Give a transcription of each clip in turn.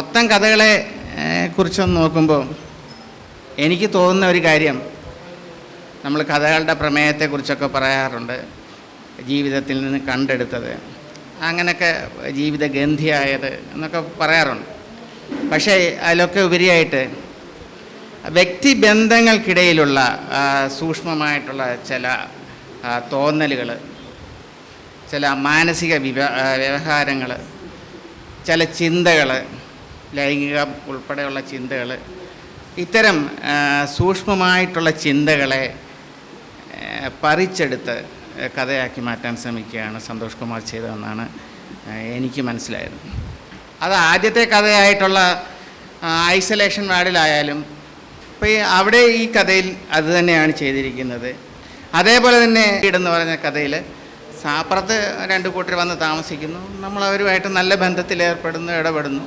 മൊത്തം കഥകളെ കുറിച്ചൊന്ന് നോക്കുമ്പോൾ എനിക്ക് തോന്നുന്ന ഒരു കാര്യം നമ്മൾ കഥകളുടെ പ്രമേയത്തെക്കുറിച്ചൊക്കെ പറയാറുണ്ട്. ജീവിതത്തിൽ നിന്ന് കണ്ടെടുത്തത്. അങ്ങനെയൊക്കെ ജീവിത ഗന്ധിയായത് എന്നൊക്കെ പറയാറുണ്ട്. പക്ഷേ അതിലൊക്കെ ഉപരിയായിട്ട് വ്യക്തിബന്ധങ്ങൾക്കിടയിലുള്ള സൂക്ഷ്മമായിട്ടുള്ള ചില തോന്നലുകൾ ചില മാനസിക വ്യവഹാരങ്ങൾ ചില ചിന്തകൾ ലൈംഗിക ഉൾപ്പെടെയുള്ള ചിന്തകൾ ഇത്തരം സൂക്ഷ്മമായിട്ടുള്ള ചിന്തകളെ പറിച്ചെടുത്ത് കഥയാക്കി മാറ്റാൻ ശ്രമിക്കുകയാണ് സന്തോഷ് കുമാർ ചെയ്തതെന്നാണ് എനിക്ക് മനസ്സിലായത്. അത് ആദ്യത്തെ കഥയായിട്ടുള്ള ഐസൊലേഷൻ വാർഡിലായാലും ഇപ്പോൾ അവിടെ ഈ കഥയിൽ അത് തന്നെയാണ് ചെയ്തിരിക്കുന്നത്. അതേപോലെ തന്നെ വീടെന്ന് പറഞ്ഞ കഥയിൽ സാപ്പുറത്ത് രണ്ട് കൂട്ടർ വന്ന് താമസിക്കുന്നു. നമ്മൾ അവരുമായിട്ട് നല്ല ബന്ധത്തിൽ ഏർപ്പെടുന്നു ഇടപെടുന്നു.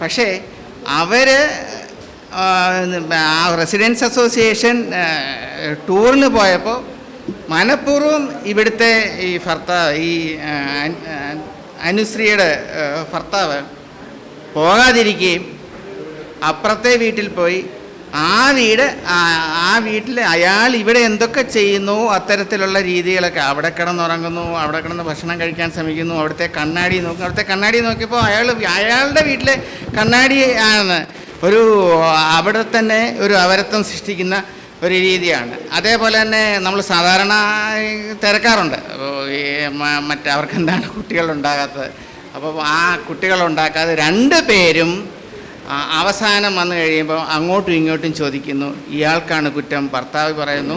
പക്ഷേ അവർ ആ റെസിഡൻസ് അസോസിയേഷൻ ടൂറിന് പോയപ്പോൾ മനഃപൂർവം ഇവിടുത്തെ ഈ ഭർത്താവ് ഈ അനുശ്രീയുടെ ഭർത്താവ് പോകാതിരിക്കുകയും അപ്പുറത്തെ വീട്ടിൽ പോയി ആ വീട് ആ- വീട്ടിൽ അയാൾ ഇവിടെ എന്തൊക്കെ ചെയ്യുന്നു അത്തരത്തിലുള്ള രീതികളൊക്കെ. അവിടെ കിടന്നുറങ്ങുന്നു അവിടെ കിടന്ന് ഭക്ഷണം കഴിക്കാൻ ശ്രമിക്കുന്നു അവിടുത്തെ കണ്ണാടി നോക്കും. അവിടുത്തെ കണ്ണാടി നോക്കിയപ്പോൾ അയാൾ അയാളുടെ വീട്ടിലെ കണ്ണാടി ആണ്. ഒരു അവിടെ തന്നെ ഒരു അവരത്വം സൃഷ്ടിക്കുന്ന ഒരു രീതിയാണ്. അതേപോലെ തന്നെ നമ്മൾ സാധാരണ തിരക്കാറുണ്ട്. അപ്പോൾ ഈ മ- അവർക്ക് എന്താണ് കുട്ടികളുണ്ടാകാത്തത്? അപ്പോൾ ആ കുട്ടികളുണ്ടാക്കാതെ രണ്ട് പേരും അവസാനം വന്നു കഴിയുമ്പോൾ അങ്ങോട്ടും ഇങ്ങോട്ടും ചോദിക്കുന്നു ഇയാൾക്കാണ് കുറ്റം? ഭർത്താവ് പറയുന്നു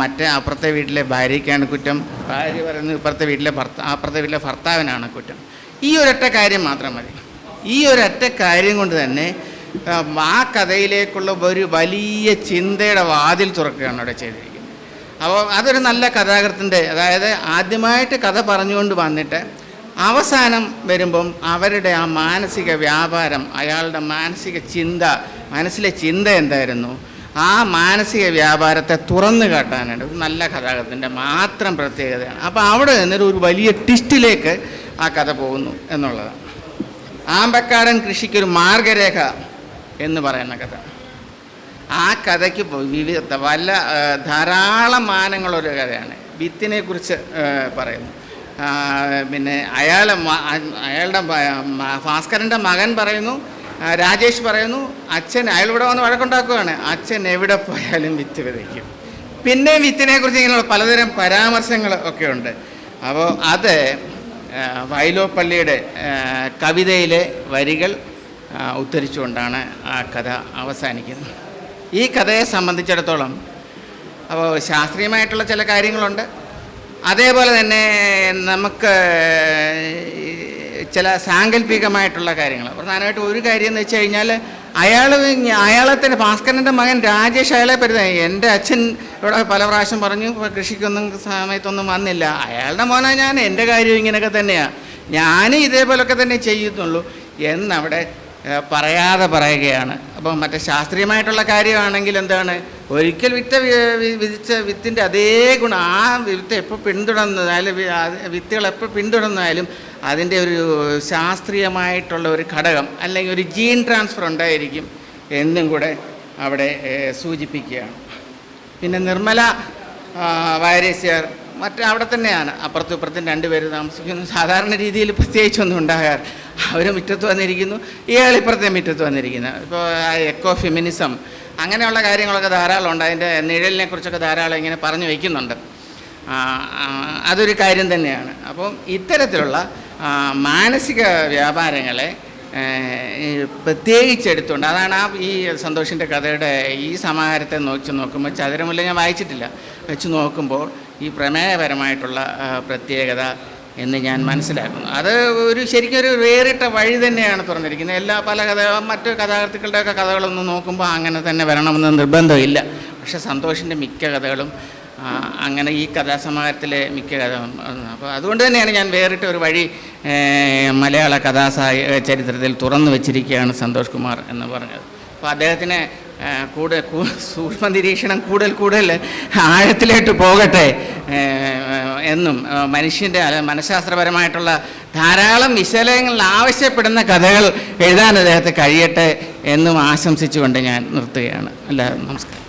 മറ്റേ അപ്പുറത്തെ വീട്ടിലെ ഭാര്യയ്ക്കാണ് കുറ്റം. ഭാര്യ പറയുന്നു ഇപ്പുറത്തെ വീട്ടിലെ ഭർത്ത അപ്പുറത്തെ വീട്ടിലെ ഭർത്താവിനാണ് കുറ്റം. ഈ ഒരൊറ്റ കാര്യം മാത്രം മതി. ഈ ഒരൊറ്റ കാര്യം കൊണ്ട് തന്നെ ആ കഥയിലേക്കുള്ള ഒരു വലിയ ചിന്തയുടെ വാതിൽ തുറക്കുകയാണ് അവിടെ ചെയ്തിരിക്കുന്നത്. അപ്പോൾ അതൊരു നല്ല കഥാകൃത്തിന്റെ അതായത് ആദ്യമായിട്ട് കഥ പറഞ്ഞുകൊണ്ട് വന്നിട്ട് അവസാനം വരുമ്പം അവരുടെ ആ മാനസിക വ്യാപാരം അയാളുടെ മാനസിക ചിന്ത മനസ്സിലെ ചിന്ത എന്തായിരുന്നു? ആ മാനസിക വ്യാപാരത്തെ തുറന്നു കാട്ടാനായിട്ട് ഒരു നല്ല കഥാകൃത്തിന്റെ മാത്രം പ്രത്യേകതയാണ്. അപ്പോൾ അവിടെ നിന്നൊരു ഒരു വലിയ ട്വിസ്റ്റിലേക്ക് ആ കഥ പോകുന്നു എന്നുള്ളതാണ്. ആമ്പക്കാടൻ കൃഷിക്കൊരു മാർഗരേഖ എന്ന് പറയുന്ന കഥ. ആ കഥയ്ക്ക് വിവിധ വല്ല ധാരാളം മാനങ്ങളൊരു കഥയാണ്. വിത്തിനെക്കുറിച്ച് പറയുന്നു. പിന്നെ അയാളെ അയാളുടെ ഭാസ്കരന്റെ മകൻ പറയുന്നു രാജേഷ് പറയുന്നു അച്ഛൻ അയാൾ ഇവിടെ വന്ന് വഴക്കുണ്ടാക്കുകയാണ്. അച്ഛൻ എവിടെ പോയാലും വിത്ത് വിതയ്ക്കും. പിന്നെ വിത്തിനെ കുറിച്ച് ഇങ്ങനെയുള്ള പലതരം പരാമർശങ്ങൾ ഒക്കെ ഉണ്ട് അപ്പോൾ അത് വയലോപ്പള്ളിയുടെ കവിതയിലെ വരികൾ ഉദ്ധരിച്ചുകൊണ്ടാണ് ആ കഥ അവസാനിക്കുന്നത്. ഈ കഥയെ സംബന്ധിച്ചിടത്തോളം അപ്പോൾ ശാസ്ത്രീയമായിട്ടുള്ള ചില കാര്യങ്ങളുണ്ട്. അതേപോലെ തന്നെ നമുക്ക് ചില സാങ്കല്പികമായിട്ടുള്ള കാര്യങ്ങൾ. പ്രധാനമായിട്ട് ഒരു കാര്യം എന്ന് വെച്ച് കഴിഞ്ഞാൽ അയാൾ അയാളെ തന്നെ ഭാസ്കരന്റെ മകൻ രാജേഷ് അയാളെ പരുത എന്റെ അച്ഛൻ ഇവിടെ പല പ്രാവശ്യം പറഞ്ഞു കൃഷിക്കൊന്നും സമയത്തൊന്നും വന്നില്ല. അയാളുടെ മോനാ ഞാൻ എന്റെ കാര്യം ഇങ്ങനെയൊക്കെ തന്നെയാണ് ഞാനും ഇതേപോലൊക്കെ തന്നെ ചെയ്യുന്നുള്ളൂ. എന്നവിടെ പറയാതെ പറയുകയാണ്. അപ്പം മറ്റേ ശാസ്ത്രീയമായിട്ടുള്ള കാര്യമാണെങ്കിൽ എന്താണ്? ഒരിക്കൽ വിത്ത് വിധിച്ച വിത്തിന്റെ അതേ ഗുണം ആ വിത്ത് എപ്പോൾ പിന്തുടർന്നതായാലും വിത്തുകൾ എപ്പോൾ പിന്തുടർന്നാലും അതിന്റെ ഒരു ശാസ്ത്രീയമായിട്ടുള്ള ഒരു ഘടകം അല്ലെങ്കിൽ ഒരു ജീൻ ട്രാൻസ്ഫർ ഉണ്ടായിരിക്കും എന്നും കൂടെ അവിടെ സൂചിപ്പിക്കുകയാണ്. പിന്നെ നിർമ്മല വൈരസ്യർ മറ്റേ അവിടെ തന്നെയാണ്. അപ്പുറത്തും ഇപ്പുറത്തും രണ്ടുപേരും താമസിക്കുന്നു. സാധാരണ രീതിയിൽ പ്രത്യേകിച്ചൊന്നും ഉണ്ടാകാറ് അവർ മുറ്റത്ത് വന്നിരിക്കുന്നു. ഇയാൾ ഇപ്പുറത്തെ മുറ്റത്ത് വന്നിരിക്കുന്നു. ഇപ്പോൾ എക്കോ ഫെമിനിസം അങ്ങനെയുള്ള കാര്യങ്ങളൊക്കെ ധാരാളം ഉണ്ട് അതിന്റെ നിഴലിനെ കുറിച്ചൊക്കെ ധാരാളം ഇങ്ങനെ പറഞ്ഞു വയ്ക്കുന്നുണ്ട് അതൊരു കാര്യം തന്നെയാണ്. അപ്പം ഇത്തരത്തിലുള്ള മാനസിക വ്യാപാരങ്ങളെ പ്രത്യേകിച്ച് എടുത്തുകൊണ്ട് അതാണ് ആ ഈ സന്തോഷിന്റെ കഥയുടെ ഈ സമാഹാരത്തെ നോക്കി നോക്കുമ്പോൾ ചതുരമുല്ല ഞാൻ വായിച്ചിട്ടില്ല. വെച്ച് നോക്കുമ്പോൾ ഈ പ്രമേയപരമായിട്ടുള്ള പ്രത്യേകത എന്ന് ഞാൻ മനസ്സിലാക്കുന്നു. അത് ഒരു ശരിക്കും ഒരു വേറിട്ട വഴി തന്നെയാണ് തുറന്നിരിക്കുന്നത്. എല്ലാ പല കഥ മറ്റു കഥാകൃത്തുക്കളുടെയൊക്കെ കഥകളൊന്നും നോക്കുമ്പോൾ അങ്ങനെ തന്നെ വരണമെന്ന് നിർബന്ധമില്ല. പക്ഷേ സന്തോഷിന്റെ മിക്ക കഥകളും അങ്ങനെ ഈ കഥാസമാഹാരത്തിലെ മിക്ക കഥ അപ്പോൾ അതുകൊണ്ട് തന്നെയാണ് ഞാൻ വേറിട്ട ഒരു വഴി മലയാള കഥാസാഹ ചരിത്രത്തിൽ തുറന്നു വെച്ചിരിക്കുകയാണ് സന്തോഷ് കുമാർ എന്ന് പറഞ്ഞത്. അപ്പോൾ അദ്ദേഹത്തിന് കൂടുതൽ കൂ- സൂക്ഷ്മ നിരീക്ഷണം കൂടുതൽ കൂടുതൽ ആഴത്തിലേക്ക് പോകട്ടെ എന്നും മനുഷ്യന്റെ മനഃശാസ്ത്രപരമായിട്ടുള്ള ധാരാളം വിശലയങ്ങളിൽ ആവശ്യപ്പെടുന്ന കഥകൾ എഴുതാൻ അദ്ദേഹത്തെ കഴിയട്ടെ എന്നും ആശംസിച്ചുകൊണ്ട് ഞാൻ നിർത്തുകയാണ്. എല്ലാവരും നമസ്കാരം.